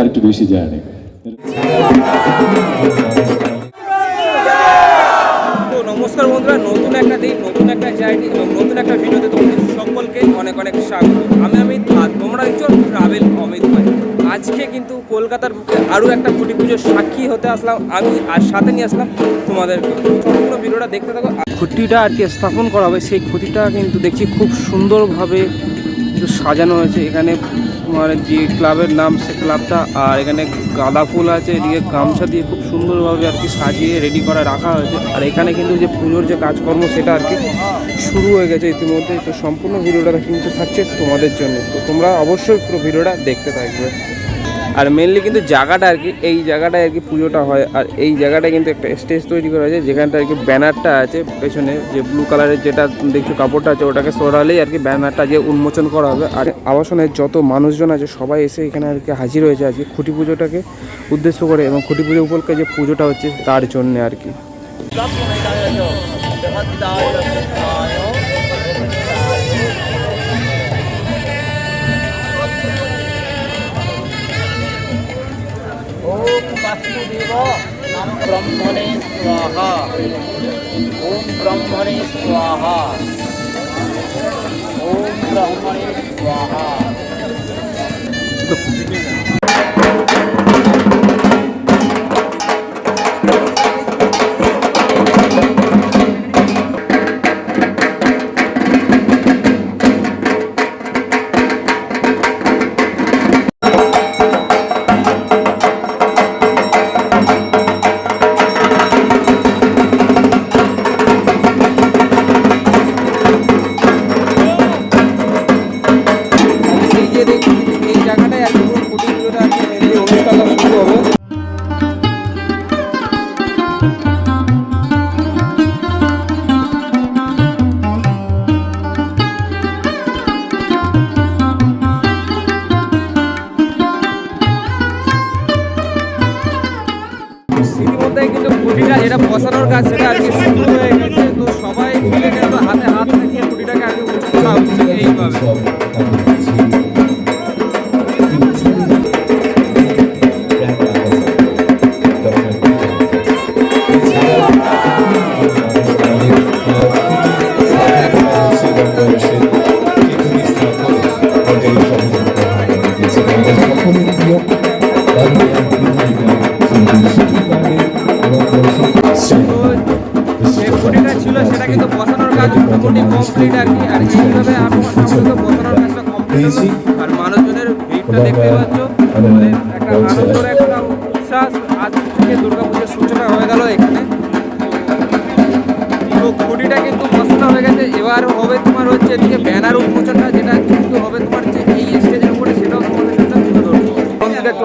আরেকটু বেশি জানে নমস্কার বন্ধুরা, নতুন একটা দিন, নতুন একটা জার্নি এবং নতুন একটা ভিডিওতে তোমাদের সকলকে অনেক অনেক স্বাগত। আমি আর তোমরা দেখছ ট্রাভেল অমিত ভাই আজকে কিন্তু কলকাতার বুকে আরও একটা খুঁটি পুজোর সাক্ষী হতে আসলাম আমি, আর সাথে নিয়ে আসলাম তোমাদের সম্পূর্ণ ভিডিওটা দেখতে থাকো। খুঁটিটা আর কি স্থাপন করা হবে, সেই খুঁটিটা কিন্তু দেখছি খুব সুন্দরভাবে কিন্তু সাজানো হয়েছে। এখানে তোমার যে ক্লাবের নাম, সে ক্লাবটা, আর এখানে গাঁদা ফুল আছে, এদিকে গামছা দিয়ে খুব সুন্দরভাবে আর কি সাজিয়ে রেডি করে রাখা হয়েছে। আর এখানে কিন্তু যে পুজোর যে কাজকর্ম, সেটা আর কি শুরু হয়ে গেছে ইতিমধ্যে তো সম্পূর্ণ ভিডিওটা কিন্তু থাকছে তোমাদের জন্য। তো তোমরা অবশ্যই পুরো ভিডিওটা দেখতে থাকবে। আর মেনলি কিন্তু জায়গাটা আর কি, এই জায়গাটায় আর কি পুজোটা হয়, আর এই জায়গাটায় কিন্তু একটা স্টেজ তৈরি করা হয়েছে যেখানটা আর কি ব্যানারটা আছে, পেছনে যে ব্লু কালারের যেটা দেখছ কাপড়টা আছে, ওটাকে সরালেই আর কি ব্যানারটা যে উন্মোচন করা হবে। আর আবাসনের যত মানুষজন আছে, সবাই এসে এখানে আর কি হাজির হয়েছে আজকে খুঁটি পুজোটাকে উদ্দেশ্য করে এবং খুঁটি পুজো উপলক্ষে যে পুজোটা হচ্ছে তার জন্যে আর কি। वासुदेव ब्रह्मणे स्वाहा ओम ब्रह्मणे स्वाहा ओम ब्रह्मणे स्वाहा যেটা বসানোর কাজ সেটা আর কি শুরু হয়ে গেছে। তো সবাই মিলে কিন্তু হাতে হাত রেখে খুঁটিটাকে আগে হচ্ছে এইভাবে। তো যে খুঁটিটা ছিল সেটা কিন্তু বসানোর কাজ মোটামুটি কমপ্লিট আর কি। আর এইভাবে বসানোর কাজটা কমপ্লিট হলো। আর মানুষজনের ভিড়টা দেখতে পাচ্ছ। মানে একটা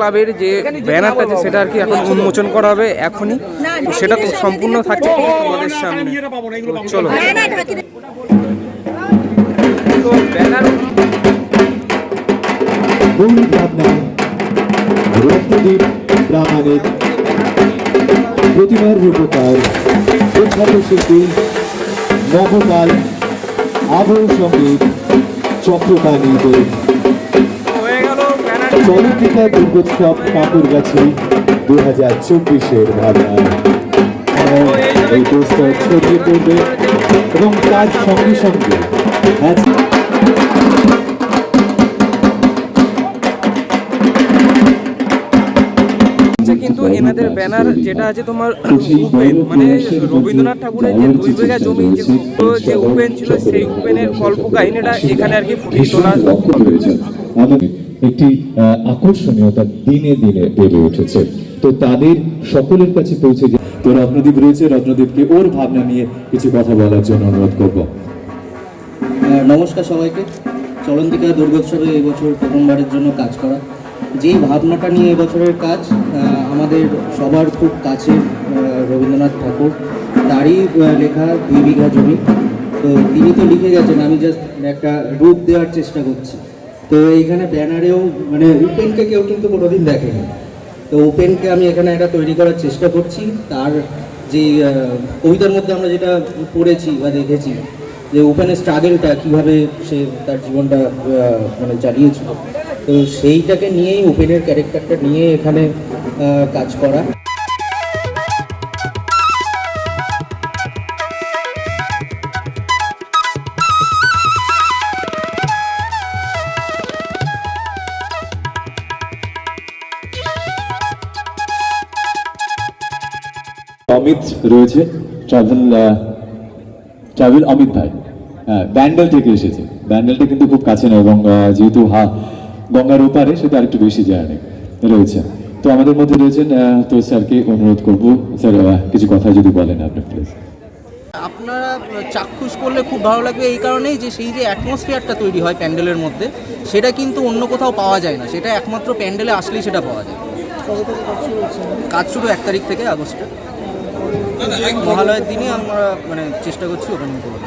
ক্লাবের যে ব্যানারটা আছে, সেটা আর কি এখন উন্মোচন করা হবে এখনই। সেটা তো সম্পূর্ণ থাকছে তোমাদের সামনে। চলো। তো প্রতিমার রূপকার শিল্পী আবহ সংগীত দেব চলচ্চিত্র দুর্গোৎসব ঠাকুরগাছি দু হাজার চব্বিশের ভাবনা এই পোস্টার ছড়িয়ে পড়বে এবং তার সঙ্গে সঙ্গে হচ্ছে কিন্তু এনাদের ব্যানার যেটা আছে তোমার উপেন মানে রবীন্দ্রনাথ ঠাকুরের যে দুই বিঘা জমি যে উপেন ছিল সেই উপেনের গল্প কাহিনীটা এখানে আর কি ফুটিয়ে তোলা একটি আকর্ষণীয়তা দিনে দিনে বেড়ে উঠেছে। তো তাদের সকলের কাছে পৌঁছে যে তো রত্নদীপ রয়েছে রত্নদীপকে ওর ভাবনা নিয়ে কিছু কথা বলার জন্য অনুরোধ করব। নমস্কার সবাইকে। চলন্তিকা দুর্গোৎসবে এবছর প্রথমবারের জন্য কাজ করা। যেই ভাবনাটা নিয়ে এবছরের কাজ আমাদের সবার খুব কাছের রবীন্দ্রনাথ ঠাকুর। তারই লেখা দুই বিঘা জমি। তো তিনি তো লিখে গেছেন, আমি জাস্ট একটা রূপ দেওয়ার চেষ্টা করছি। তো এইখানে ব্যানারেও মানে ওপেনকে কেউ কিন্তু কোনোদিন দেখেনি। তো ওপেনকে আমি এখানে একটা তৈরি করার চেষ্টা করছি। তার যে কবিতার মধ্যে আমরা যেটা পড়েছি বা দেখেছি, যে ওপেনের স্ট্রাগেলটা কীভাবে সে তার জীবনটা মানে চালিয়েছিল। তো সেইটাকে নিয়েই ওপেনের ক্যারেক্টারটা নিয়ে এখানে কাজ করা। অমিত রয়েছে ট্রাভেল ট্রাভেল অমিত ভাই। হ্যাঁ ব্যান্ডেল থেকে এসেছে। ব্যান্ডেলটা কিন্তু খুব কাছে না এবং যেহেতু হা গঙ্গার ওপারে সেটা আরেকটু বেশি জার্নি রয়েছে। তো আমাদের মধ্যে রয়েছেন তো স্যারকে অনুরোধ করব স্যার কিছু কথা যদি বলেন আপনি প্লিজ আপনারা চাক্ষুষ করলে খুব ভালো লাগবে এই কারণেই যে সেই যে অ্যাটমসফিয়ারটা তৈরি হয় প্যান্ডেলের মধ্যে সেটা কিন্তু অন্য কোথাও পাওয়া যায় না। সেটা একমাত্র প্যান্ডেলে আসলেই সেটা পাওয়া যায়। কাজ শুরু এক তারিখ থেকে আগস্টে। মহালয়ের দিনে আমরা মানে চেষ্টা করছি ওপেনিং করব